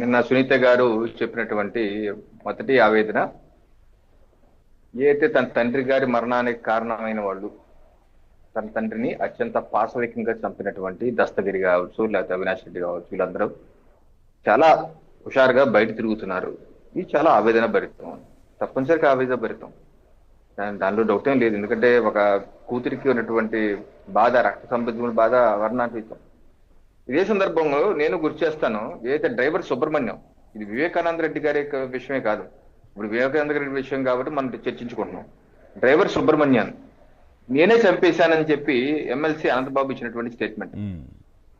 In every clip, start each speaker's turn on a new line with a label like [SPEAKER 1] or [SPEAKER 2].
[SPEAKER 1] నిన్న సునీత గారు చెప్పినటువంటి మొదటి ఆవేదన ఏదైతే తన తండ్రి గారి మరణానికి కారణమైన వాళ్ళు తన తండ్రిని అత్యంత పాశవికంగా చంపినటువంటి దస్తగిరి కావచ్చు లేకపోతే అవినాష్ రెడ్డి కావచ్చు వీళ్ళందరూ చాలా హుషారుగా బయట తిరుగుతున్నారు. ఇది చాలా ఆవేదన భరితం. తప్పనిసరిగా ఆవేదన భరితం. దానిలో డౌట్ ఏం లేదు. ఎందుకంటే ఒక కూతురికి ఉన్నటువంటి బాధ రక్త సంబంధమైన బాధ వర్ణాతీతం. ఇదే సందర్భంలో నేను గుర్తు చేస్తాను. ఏదైతే డ్రైవర్ సుబ్రహ్మణ్యం ఇది వివేకానంద రెడ్డి గారి విషయమే కాదు. ఇప్పుడు వివేకానంద రెడ్డి విషయం కాబట్టి మనం చర్చించుకుంటున్నాం. డ్రైవర్ సుబ్రహ్మణ్యాన్ నేనే చంపేశానని చెప్పి ఎమ్మెల్సీ అనంతబాబు ఇచ్చినటువంటి స్టేట్మెంట్.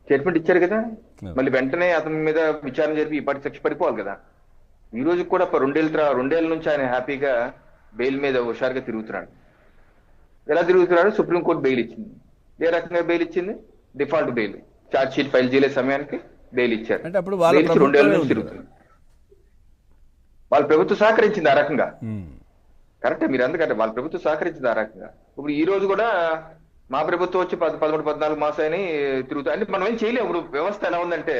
[SPEAKER 1] స్టేట్మెంట్ ఇచ్చారు కదా. మళ్ళీ వెంటనే అతని మీద విచారణ జరిపి ఈ పాటి శిక్ష పడిపోవాలి కదా. ఈ రోజు కూడా రెండేళ్ళ రెండేళ్ళ నుంచి ఆయన హ్యాపీగా బెయిల్ మీద హుషారుగా తిరుగుతున్నాడు. ఎలా తిరుగుతున్నాడు? సుప్రీంకోర్టు బెయిల్ ఇచ్చింది. ఏ రకంగా బెయిల్ ఇచ్చింది? Default bail. Charge sheet file చేయలే సమయానికి బెయిల్ ఇచ్చారు.
[SPEAKER 2] అంటే అప్పుడు ప్రభుత్వమే
[SPEAKER 1] నుంచి తిరుగుతుంది. వాళ్ళ ప్రభుత్వం సహకరించింది ఆ రకంగా. కరెక్టే మీరు అందుకంటే వాళ్ళ ప్రభుత్వం సహకరించింది ఆ రకంగా. ఇప్పుడు ఈ రోజు కూడా మా ప్రభుత్వం వచ్చి పద పదమూడు పద్నాలుగు మాసాలని తిరుగుతా అంటే మనం ఏం చేయలేము ఇప్పుడు వ్యవస్థ ఎలా ఉందంటే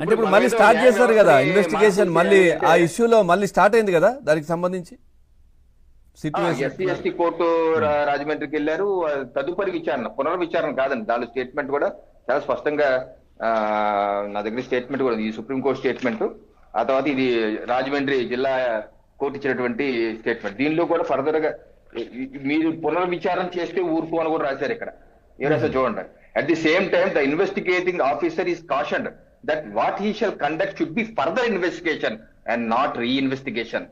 [SPEAKER 2] అంటే ఇప్పుడు మళ్ళీ స్టార్ట్ చేశారు కదా ఇన్వెస్టిగేషన్ మళ్ళీ ఆ ఇష్యూలో మళ్ళీ స్టార్ట్ అయింది కదా దానికి సంబంధించి?
[SPEAKER 1] ఎస్సీ ఎస్టీ కోర్టు రా- రాజమండ్రికి వెళ్ళారు. తదుపరి విచారణ పునర్విచారణ కాదండి. దాని స్టేట్మెంట్ కూడా చాలా స్పష్టంగా నా దగ్గర స్టేట్మెంట్ కూడా. ఈ సుప్రీంకోర్టు స్టేట్మెంట్. ఆ తర్వాత ఇది రాజమండ్రి జిల్లా కోర్టు ఇచ్చినటువంటి స్టేట్మెంట్. దీనిలో కూడా ఫర్దర్గా మీరు పునర్విచారణ చేస్తే ఊరుకో అని కూడా రాశారు ఇక్కడ. ఏ రాశారు చూడండి. At the same time the investigating officer is cautioned that what he shall conduct should be further investigation and not reinvestigation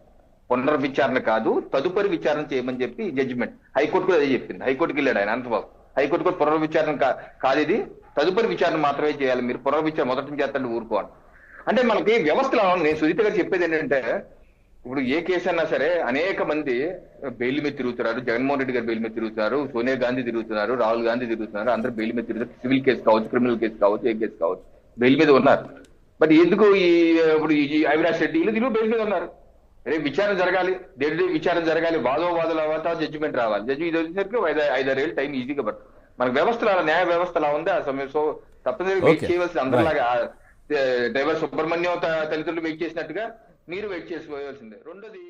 [SPEAKER 1] పునర్విచారణ కాదు తదుపరి విచారణ చేయమని చెప్పి జడ్జిమెంట్ హైకోర్టు కూడా అదే చెప్పింది. హైకోర్టుకి వెళ్ళాడు ఆయన అనంతబాబు హైకోర్టు కూడా పునర్విచారణ కా- కాదు ఇది తదుపరి విచారణ మాత్రమే చేయాలి మీరు. పునర్విచారణ మొదటి నుంచి చేస్తాండి ఊరుకోండి అంటే మనకి వ్యవస్థలో నేను సుజిత గారు చెప్పేది ఏంటంటే ఇప్పుడు ఏ కేసు అయినా సరే అనేక మంది బెయిల్ మీద తిరుగుతున్నారు. జగన్మోహన్ రెడ్డి గారు బెయిల్ మీద తిరుగుతున్నారు. సోనియా గాంధీ తిరుగుతున్నారు. రాహుల్ గాంధీ తిరుగుతున్నారు. అందరూ బెయిల్ మీద తిరుగుతారు సివిల్ కేసు కావచ్చు క్రిమినల్ కేసు కావచ్చు ఏ కేసు కావచ్చు. బెయిల్ మీద ఉన్నారు. బట్ ఎందుకు ఈ ఇప్పుడు ఈ అవినాష్ రెడ్డి వీళ్ళు తిరుగు బెయిల్ మీద ఉన్నారు? రేపు విచారణ జరగాలి దేని విచారణ జరగాలి వాదో వాదుల తర్వాత జడ్జిమెంట్ రావాలి. జడ్జి ఇది వచ్చేసరికి ఐదు ఐదారేళ్ళు టైం ఈజీగా పడుతుంది. మనకు వ్యవస్థ అలా న్యాయ వ్యవస్థ అలా ఉంది. ఆ సమయం సో తప్పనిసరిగా వెయిట్. చేయవలసి అందరిలాగా. డ్రైవర్ సుబ్రహ్మణ్యం తల్లిదండ్రులు వెయిట్ చేసినట్టుగా మీరు వెయిట్ చేసుకోవాల్సిందే రెండోది